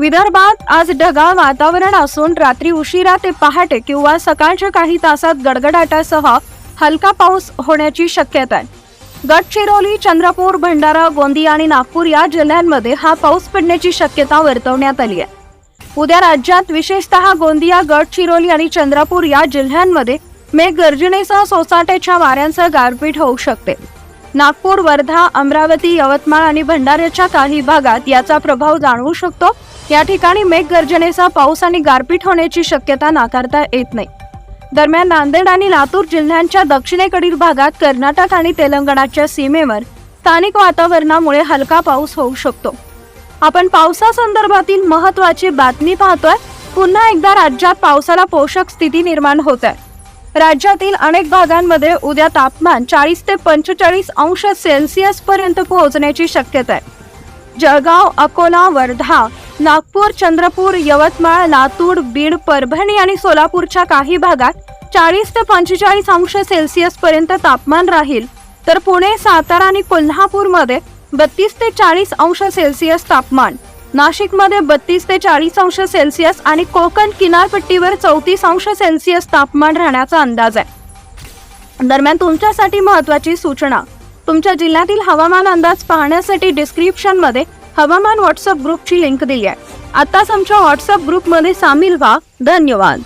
विदर्भात आज ढगाळ वातावरण असून रात्री उशिरा ते पहाटे किंवा सकाळच्या काही तासात गडगडाटासह हलका पाऊस होण्याची शक्यता आहे. गडचिरोली चंद्रपूर भंडारा गोंदिया आणि नागपूर या जिल्ह्यांमध्ये हा पाऊस पडण्याची शक्यता वर्तवण्यात आली आहे. उद्या राज्यात विशेषतः गोंदिया गडचिरोली आणि चंद्रपूर या जिल्ह्यांमध्ये मेघगर्जनेसह सोसाट्याच्या वाऱ्यांसह गारपीट होऊ शकते. नागपूर वर्धा अमरावती यवतमाळ आणि भंडाऱ्याच्या काही भागात याचा प्रभाव जाणवू शकतो. या ठिकाणी मेघगर्जनेचा पाऊस आणि गारपीट होण्याची शक्यता नाकारता येत नाही. दरम्यान नांदेड आणि लातूर जिल्ह्यांच्या दक्षिणेकडील भागात कर्नाटक आणि तेलंगणाच्या सीमेवर स्थानिक वातावरणामुळे हलका पाऊस होऊ शकतो. आपण पावसासंदर्भातील महत्वाची बातमी पाहतोय. पुन्हा एकदा राज्यात पावसाला पोषक स्थिती निर्माण होत आहे. राज्यातील अनेक भागांमध्ये उद्या तापमान चाळीस ते पंचेचाळीस अंश सेल्सिअस पर्यंत पोहोचण्याची शक्यता आहे. जळगाव अकोला वर्धा नागपूर चंद्रपूर यवतमाळ लातूर बीड परभणी आणि सोलापूरच्या काही भागात चाळीस ते पंचेचाळीस अंश सेल्सिअस पर्यंत तापमान राहील. तर पुणे सातारा आणि कोल्हापूरमध्ये बत्तीस ते चाळीस अंश सेल्सिअस तापमान नाशिकमध्ये बत्तीस ते चाळीस अंश सेल्सिअस आणि कोकण किनारपट्टीवर चौतीस अंश सेल्सिअस तापमान राहण्याचा अंदाज आहे. दरम्यान तुमच्यासाठी महत्त्वाची सूचना. तुमच्या जिल्ह्यातील हवामान अंदाज पाहण्यासाठी डिस्क्रिप्शनमध्ये हवामान व्हॉट्सअप ग्रुपची लिंक दिली आहे. आताच आमच्या व्हॉट्सअप ग्रुपमध्ये सामील व्हा. धन्यवाद.